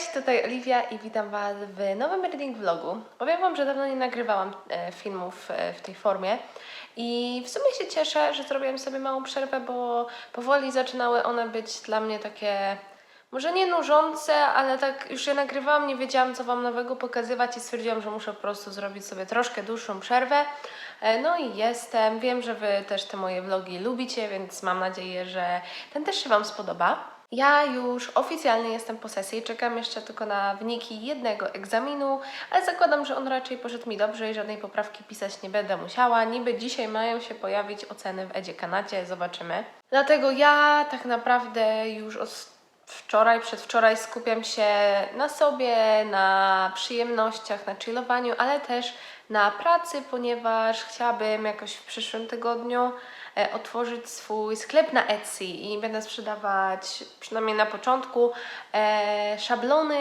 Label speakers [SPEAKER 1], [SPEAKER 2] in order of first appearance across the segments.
[SPEAKER 1] Cześć, tutaj Oliwia i witam Was w nowym reading vlogu. Powiem Wam, że dawno nie nagrywałam e, filmów e, w tej formie i w sumie się cieszę, że zrobiłam sobie małą przerwę, bo powoli zaczynały one być dla mnie takie może nie nużące, ale tak już je nagrywałam, nie wiedziałam co Wam nowego pokazywać i stwierdziłam, że muszę po prostu zrobić sobie troszkę dłuższą przerwę. E, No i jestem. Wiem, że Wy też te moje vlogi lubicie, więc mam nadzieję, że ten też się Wam spodoba. Ja już oficjalnie jestem po sesji, czekam jeszcze tylko na wyniki jednego egzaminu, ale zakładam, że on raczej poszedł mi dobrze i żadnej poprawki pisać nie będę musiała. Niby dzisiaj mają się pojawić oceny w Edzie Kanadzie, zobaczymy. Dlatego ja tak naprawdę już od wczoraj, przedwczoraj skupiam się na sobie, na przyjemnościach, na chillowaniu, ale też na pracy, ponieważ chciałabym jakoś w przyszłym tygodniu otworzyć swój sklep na Etsy i będę sprzedawać, przynajmniej na początku, e, szablony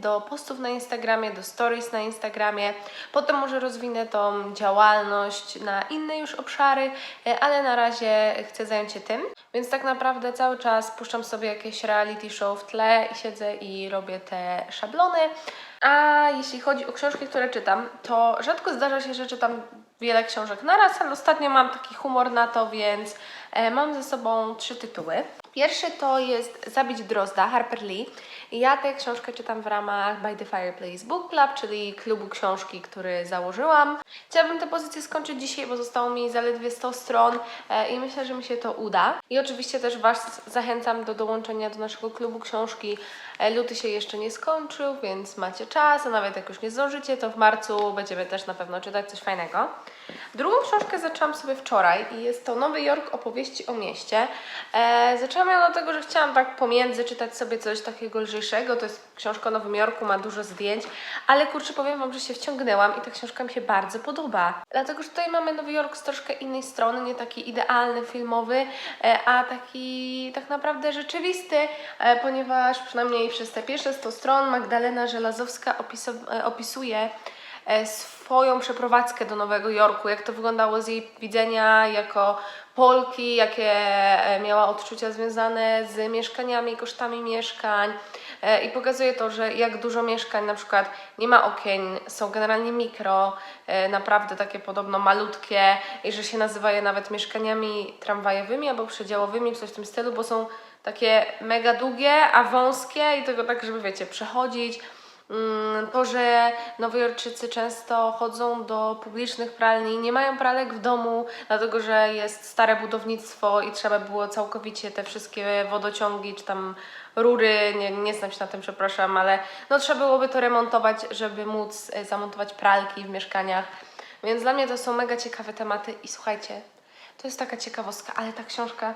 [SPEAKER 1] do postów na Instagramie, do stories na Instagramie. Potem może rozwinę tą działalność na inne już obszary, e, ale na razie chcę zająć się tym. Więc tak naprawdę cały czas puszczam sobie jakieś reality show w tle i siedzę i robię te szablony. A jeśli chodzi o książki, które czytam, to rzadko zdarza się, że czytam wiele książek naraz, ale ostatnio mam taki humor na to, więc e, mam ze sobą trzy tytuły. Pierwszy to jest Zabić Drozda Harper Lee. Ja tę książkę czytam w ramach By the Fireplace Book Club, czyli klubu książki, który założyłam. Chciałabym tę pozycję skończyć dzisiaj, bo zostało mi zaledwie 100 stron e, i myślę, że mi się to uda. I oczywiście też Was zachęcam do dołączenia do naszego klubu książki. E, Luty się jeszcze nie skończył, więc macie czas, a nawet jak już nie zdążycie, to w marcu będziemy też na pewno czytać coś fajnego. Drugą książkę zaczęłam sobie wczoraj i jest to Nowy Jork opowieści o mieście. E, zaczęłam ją dlatego, że chciałam tak pomiędzy czytać sobie coś takiego lżejszego. To jest książka o Nowym Jorku, ma dużo zdjęć, ale kurczę, powiem Wam, że się wciągnęłam i ta książka mi się bardzo podoba. Dlatego, że tutaj mamy Nowy Jork z troszkę innej strony, nie taki idealny, filmowy, e, a taki tak naprawdę rzeczywisty, e, ponieważ przynajmniej przez te pierwsze 100 stron Magdalena Żelazowska e, opisuje swoją przeprowadzkę do Nowego Jorku, jak to wyglądało z jej widzenia jako Polki, jakie e, miała odczucia związane z mieszkaniami, kosztami mieszkań E, i pokazuje to, że jak dużo mieszkań na przykład nie ma okien, są generalnie mikro, e, naprawdę takie podobno malutkie i że się nazywa je nawet mieszkaniami tramwajowymi albo przedziałowymi, coś w tym stylu, bo są takie mega długie, a wąskie i tego tak, żeby wiecie, przechodzić. Mm, To, że Nowojorczycy często chodzą do publicznych pralni, nie mają pralek w domu, dlatego że jest stare budownictwo i trzeba było całkowicie te wszystkie wodociągi czy tam rury, nie, nie znam się na tym, przepraszam, ale no trzeba byłoby to remontować, żeby móc e, zamontować pralki w mieszkaniach. Więc dla mnie to są mega ciekawe tematy i słuchajcie, to jest taka ciekawostka, ale ta książka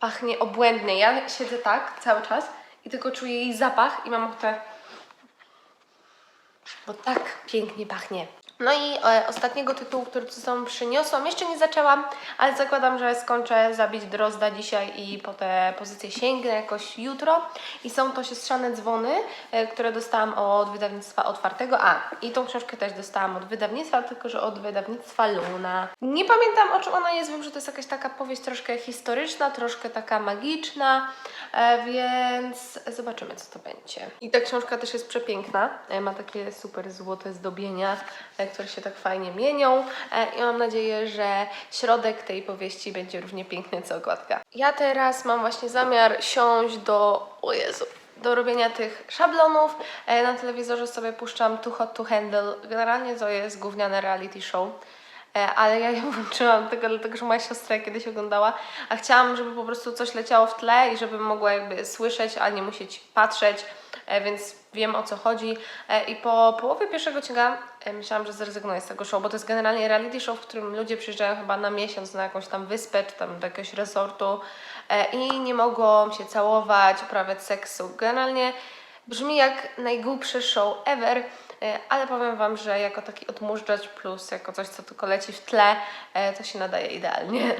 [SPEAKER 1] pachnie obłędnie. Ja siedzę tak cały czas i tylko czuję jej zapach i mam ochotę bo tak pięknie pachnie. No i e, ostatniego tytułu, który tu sobą przyniosłam, jeszcze nie zaczęłam, ale zakładam, że skończę zabić Drozda dzisiaj i po te pozycje sięgnę jakoś jutro. I są to siostrzane dzwony, e, które dostałam od wydawnictwa otwartego. A, i tą książkę też dostałam od wydawnictwa, tylko że od wydawnictwa Luna. Nie pamiętam o czym ona jest, wiem, że to jest jakaś taka powieść troszkę historyczna, troszkę taka magiczna, e, więc zobaczymy co to będzie. I ta książka też jest przepiękna, e, ma takie super złote zdobienia, e, które się tak fajnie mienią e, i mam nadzieję, że środek tej powieści będzie równie piękny co okładka. Ja teraz mam właśnie zamiar siąść do... O Jezu! do robienia tych szablonów. E, Na telewizorze sobie puszczam Too Hot to Handle. Generalnie to jest gówniane reality show. E, ale ja ją włączyłam tylko dlatego, że moja siostra kiedyś oglądała, a chciałam, żeby po prostu coś leciało w tle i żebym mogła jakby słyszeć, a nie musieć patrzeć, więc wiem o co chodzi. E, I po połowie pierwszego odcinka e, myślałam, że zrezygnuję z tego show, bo to jest generalnie reality show, w którym ludzie przyjeżdżają chyba na miesiąc na jakąś tam wyspę, czy tam do jakiegoś resortu e, i nie mogą się całować, uprawiać seksu. Generalnie brzmi jak najgłupszy show ever, E, ale powiem Wam, że jako taki odmóżdżacz plus jako coś, co tylko leci w tle, e, to się nadaje idealnie.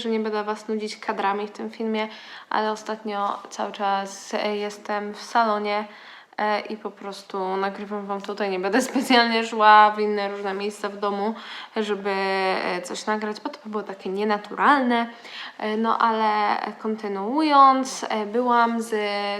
[SPEAKER 1] Że nie będę Was nudzić kadrami w tym filmie, ale ostatnio cały czas jestem w salonie e, i po prostu nagrywam Wam tutaj. Nie będę specjalnie szła w inne różne miejsca w domu, żeby e, coś nagrać, bo to by było takie nienaturalne. E, No ale kontynuując, byłam z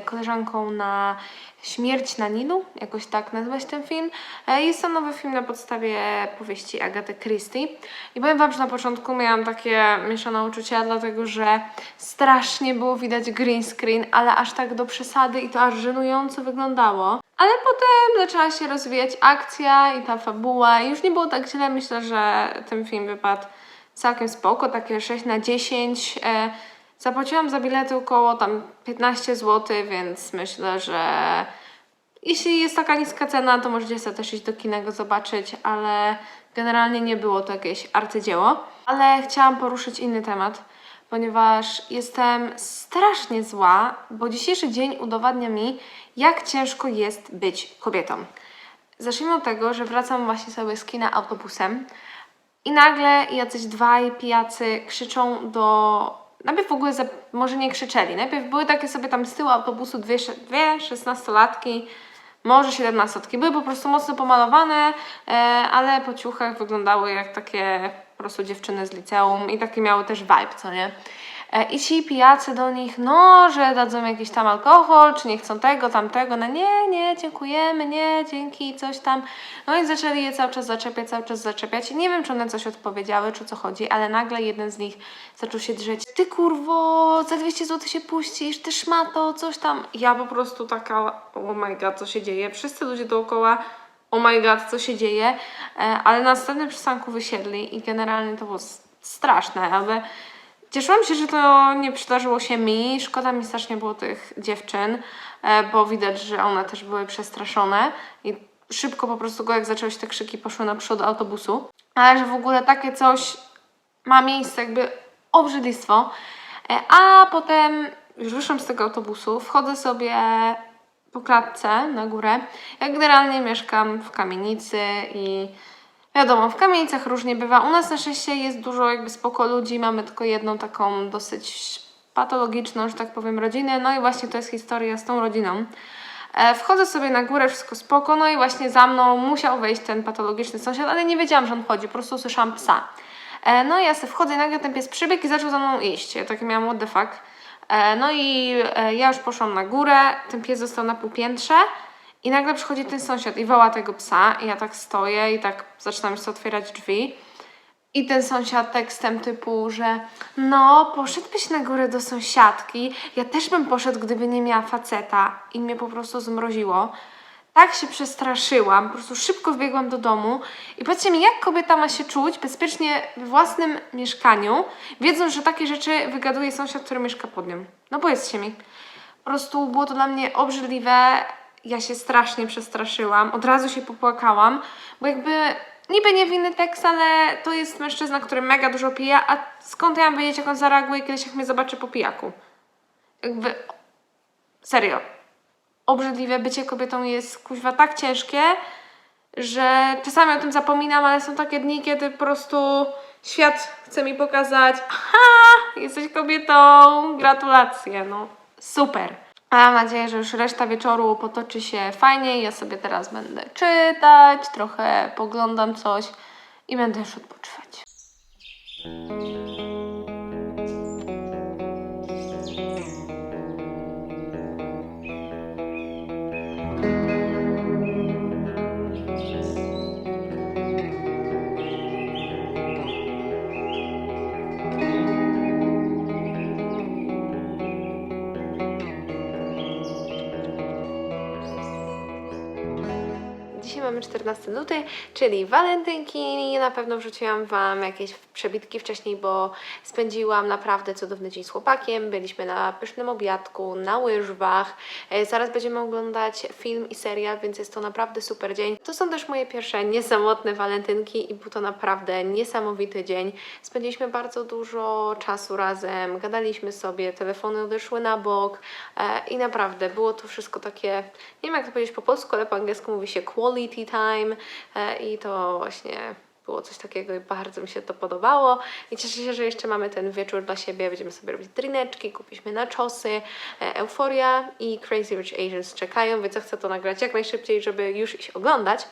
[SPEAKER 1] koleżanką na Śmierć na Nilu, jakoś tak nazywa się ten film. E, Jest to nowy film na podstawie powieści Agaty Christie. I powiem Wam, że na początku miałam takie mieszane uczucia, dlatego że strasznie było widać green screen, ale aż tak do przesady i to aż żenująco wyglądało. Ale potem zaczęła się rozwijać akcja i ta fabuła i już nie było tak źle. Myślę, że ten film wypadł całkiem spoko, takie 6 na 10. Zapłaciłam za bilety około tam 15 zł, więc myślę, że jeśli jest taka niska cena, to możecie sobie też iść do kina go zobaczyć, ale generalnie nie było to jakieś arcydzieło. Ale chciałam poruszyć inny temat, ponieważ jestem strasznie zła, bo dzisiejszy dzień udowadnia mi, jak ciężko jest być kobietą. Zacznijmy od tego, że wracam właśnie sobie z kina autobusem i nagle jacyś dwaj pijacy krzyczą do. Najpierw w ogóle za... może nie krzyczeli. Najpierw były takie sobie tam z tyłu autobusu dwie, dwie szesnastolatki, może siedemnastotki. Były po prostu mocno pomalowane, e, ale po ciuchach wyglądały jak takie po prostu dziewczyny z liceum i taki miały też vibe, co nie? E, I ci pijacy do nich, no, że dadzą jakiś tam alkohol, czy nie chcą tego, tamtego, no nie, nie, dziękujemy, nie, dzięki, coś tam. No i zaczęli je cały czas zaczepiać, cały czas zaczepiać. I nie wiem, czy one coś odpowiedziały, czy o co chodzi, ale nagle jeden z nich zaczął się drzeć. Ty kurwo, za 200 zł się puścisz, ty szmato, coś tam. Ja po prostu taka, oh my god, co się dzieje? Wszyscy ludzie dookoła, oh my god, co się dzieje? E, ale na następnym przystanku wysiedli i generalnie to było straszne, ale Cieszyłam się, że to nie przydarzyło się mi. Szkoda mi strasznie było tych dziewczyn, e, bo widać, że one też były przestraszone i szybko po prostu go, jak zaczęły się te krzyki, poszły na przód autobusu. Ale że w ogóle takie coś ma miejsce, jakby obrzydlistwo. E, A potem już wyszłam z tego autobusu, wchodzę sobie po klatce na górę. Ja generalnie mieszkam w kamienicy i Wiadomo, w kamienicach różnie bywa. U nas na szczęście jest dużo jakby spoko ludzi, mamy tylko jedną taką dosyć patologiczną, że tak powiem, rodzinę. No i właśnie to jest historia z tą rodziną. E, wchodzę sobie na górę, wszystko spoko, no i właśnie za mną musiał wejść ten patologiczny sąsiad, ale nie wiedziałam, że on chodzi, po prostu usłyszałam psa. E, no i ja sobie wchodzę i nagle ten pies przybiegł i zaczął za mną iść. Ja takie miałam what the fuck. E, no i ja już poszłam na górę, ten pies został na półpiętrze i nagle przychodzi ten sąsiad i woła tego psa i ja tak stoję i tak zaczynam już otwierać drzwi. I ten sąsiad tekstem typu, że no, poszedłbyś na górę do sąsiadki, ja też bym poszedł, gdyby nie miała faceta. I mnie po prostu zmroziło. Tak się przestraszyłam, po prostu szybko wbiegłam do domu i powiedzcie mi, jak kobieta ma się czuć bezpiecznie we własnym mieszkaniu, wiedząc, że takie rzeczy wygaduje sąsiad, który mieszka pod nią. No powiedzcie mi. Po prostu było to dla mnie obrzydliwe. Ja się strasznie przestraszyłam. Od razu się popłakałam, bo jakby niby niewinny tekst, ale to jest mężczyzna, który mega dużo pije, a skąd ja mam wiedzieć, jak on zareaguje kiedyś, jak mnie zobaczy po pijaku? Jakby... Serio. Obrzydliwe bycie kobietą jest kuźwa tak ciężkie, że czasami o tym zapominam, ale są takie dni, kiedy po prostu świat chce mi pokazać, aha, jesteś kobietą, gratulacje, no super. A mam nadzieję, że już reszta wieczoru potoczy się fajnie. Ja sobie teraz będę czytać, trochę poglądam coś i będę już odpoczywać. Mamy 14 luty, czyli walentynki. Na pewno wrzuciłam Wam jakieś przebitki wcześniej, bo spędziłam naprawdę cudowny dzień z chłopakiem. Byliśmy na pysznym obiadku, na łyżwach. E, Zaraz będziemy oglądać film i serial, więc jest to naprawdę super dzień. To są też moje pierwsze niesamotne walentynki i był to naprawdę niesamowity dzień. Spędziliśmy bardzo dużo czasu razem, gadaliśmy sobie, telefony odeszły na bok e, i naprawdę było to wszystko takie, nie wiem jak to powiedzieć po polsku, ale po angielsku mówi się quality time e, i to właśnie było coś takiego i bardzo mi się to podobało. I cieszę się, że jeszcze mamy ten wieczór dla siebie. Będziemy sobie robić drineczki, kupiliśmy naczosy, e, Euphoria i Crazy Rich Asians czekają, więc ja chcę to nagrać jak najszybciej, żeby już iść oglądać.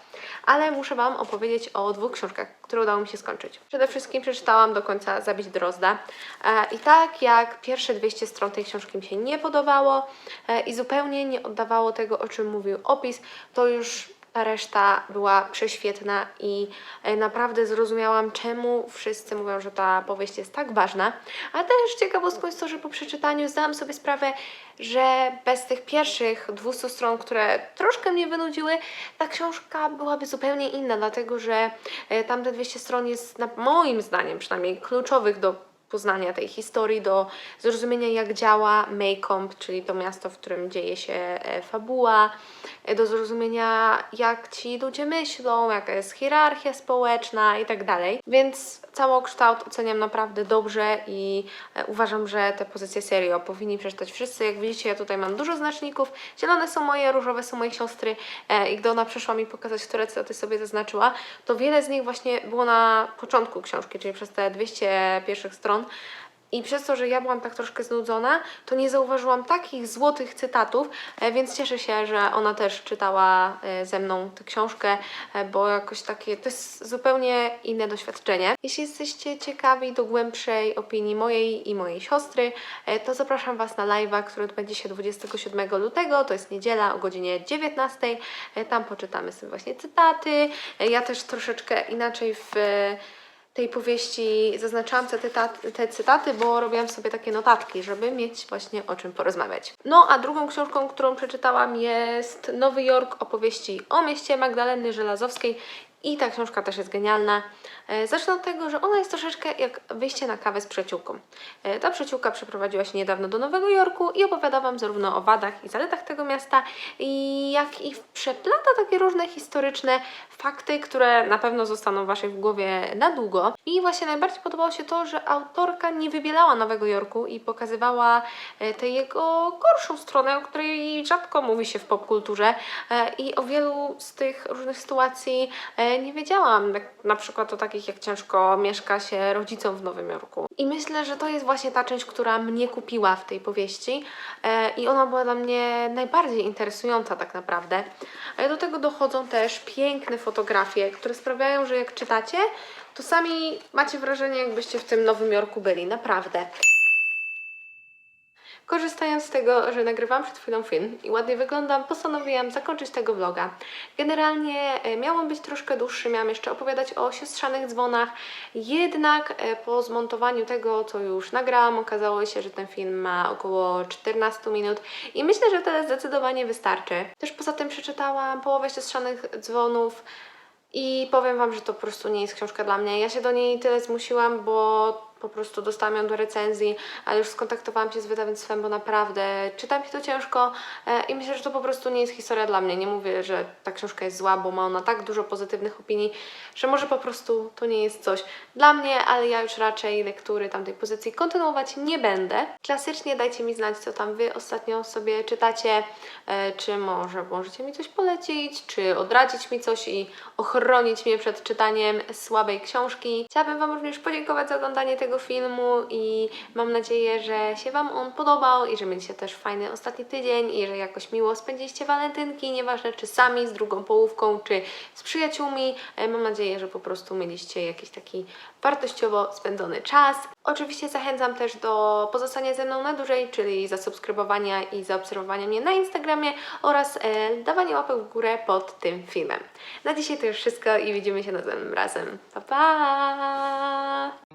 [SPEAKER 1] Ale muszę Wam opowiedzieć o dwóch książkach, które udało mi się skończyć. Przede wszystkim przeczytałam do końca Zabić Drozda. E, I tak jak pierwsze 200 stron tej książki mi się nie podobało e, i zupełnie nie oddawało tego, o czym mówił opis, to już ta reszta była prześwietna i e, naprawdę zrozumiałam, czemu wszyscy mówią, że ta powieść jest tak ważna. A też ciekawostką jest to, że po przeczytaniu zdałam sobie sprawę, że bez tych pierwszych 200 stron, które troszkę mnie wynudziły, ta książka byłaby zupełnie inna, dlatego że e, tamte 200 stron jest moim zdaniem przynajmniej kluczowych do poznania tej historii, do zrozumienia jak działa Maycomb, czyli to miasto, w którym dzieje się e, fabuła, e, do zrozumienia jak ci ludzie myślą, jaka jest hierarchia społeczna i tak dalej. Więc całokształt oceniam naprawdę dobrze i e, uważam, że te pozycje serio powinni przeczytać wszyscy. Jak widzicie, ja tutaj mam dużo znaczników. Zielone są moje, różowe są mojej siostry i gdy ona przyszła mi pokazać, które cytaty sobie zaznaczyła, to wiele z nich właśnie było na początku książki, czyli przez te 200 pierwszych stron. I przez to, że ja byłam tak troszkę znudzona, to nie zauważyłam takich złotych cytatów, e, więc cieszę się, że ona też czytała e, ze mną tę książkę, e, bo jakoś takie, to jest zupełnie inne doświadczenie. Jeśli jesteście ciekawi do głębszej opinii mojej i mojej siostry, to zapraszam Was na live'a, który odbędzie się 27 lutego, to jest niedziela o godzinie 19. E, Tam poczytamy sobie właśnie cytaty. Ja też troszeczkę inaczej w tej powieści zaznaczałam te, cytaty, te cytaty, bo robiłam sobie takie notatki, żeby mieć właśnie o czym porozmawiać. No a drugą książką, którą przeczytałam jest Nowy Jork opowieści o mieście Magdaleny Żelazowskiej. I ta książka też jest genialna. E, Zacznę od tego, że ona jest troszeczkę jak wyjście na kawę z przyjaciółką. E, Ta przyjaciółka przeprowadziła się niedawno do Nowego Jorku i opowiada Wam zarówno o wadach i zaletach tego miasta, jak i przeplata takie różne historyczne fakty, które na pewno zostaną w Waszej w głowie na długo. I właśnie najbardziej podobało się to, że autorka nie wybielała Nowego Jorku i pokazywała e, tę jego gorszą stronę, o której rzadko mówi się w popkulturze. I o wielu z tych różnych sytuacji nie wiedziałam, jak na przykład o takich, jak ciężko mieszka się rodzicom w Nowym Jorku. I myślę, że to jest właśnie ta część, która mnie kupiła w tej powieści e, i ona była dla mnie najbardziej interesująca tak naprawdę. Ale do tego dochodzą też piękne fotografie, które sprawiają, że jak czytacie, to sami macie wrażenie, jakbyście w tym Nowym Jorku byli, naprawdę. Korzystając z tego, że nagrywam przed chwilą film i ładnie wyglądam, postanowiłam zakończyć tego vloga. Generalnie e, miał on być troszkę dłuższy, miałam jeszcze opowiadać o siostrzanych dzwonach, jednak e, po zmontowaniu tego, co już nagrałam, okazało się, że ten film ma około 14 minut i myślę, że tyle zdecydowanie wystarczy. Też poza tym przeczytałam połowę siostrzanych dzwonów, i powiem Wam, że to po prostu nie jest książka dla mnie. Ja się do niej tyle zmusiłam, bo po prostu dostałam ją do recenzji, ale już skontaktowałam się z wydawnictwem, bo naprawdę czytam się to ciężko e, i myślę, że to po prostu nie jest historia dla mnie. Nie mówię, że ta książka jest zła, bo ma ona tak dużo pozytywnych opinii, że może po prostu to nie jest coś dla mnie, ale ja już raczej lektury tamtej pozycji kontynuować nie będę. Klasycznie dajcie mi znać, co tam Wy ostatnio sobie czytacie, e, czy może możecie mi coś polecić, czy odradzić mi coś i ochronić mnie przed czytaniem słabej książki. Chciałabym Wam również podziękować za oglądanie tego filmu i mam nadzieję, że się Wam on podobał i że mieliście też fajny ostatni tydzień i że jakoś miło spędziliście walentynki, nieważne czy sami, z drugą połówką, czy z przyjaciółmi. E, Mam nadzieję, że po prostu mieliście jakiś taki wartościowo spędzony czas. Oczywiście zachęcam też do pozostania ze mną na dłużej, czyli zasubskrybowania i zaobserwowania mnie na Instagramie oraz e, dawania łapek w górę pod tym filmem. Na dzisiaj to już wszystko i widzimy się następnym razem. Pa pa!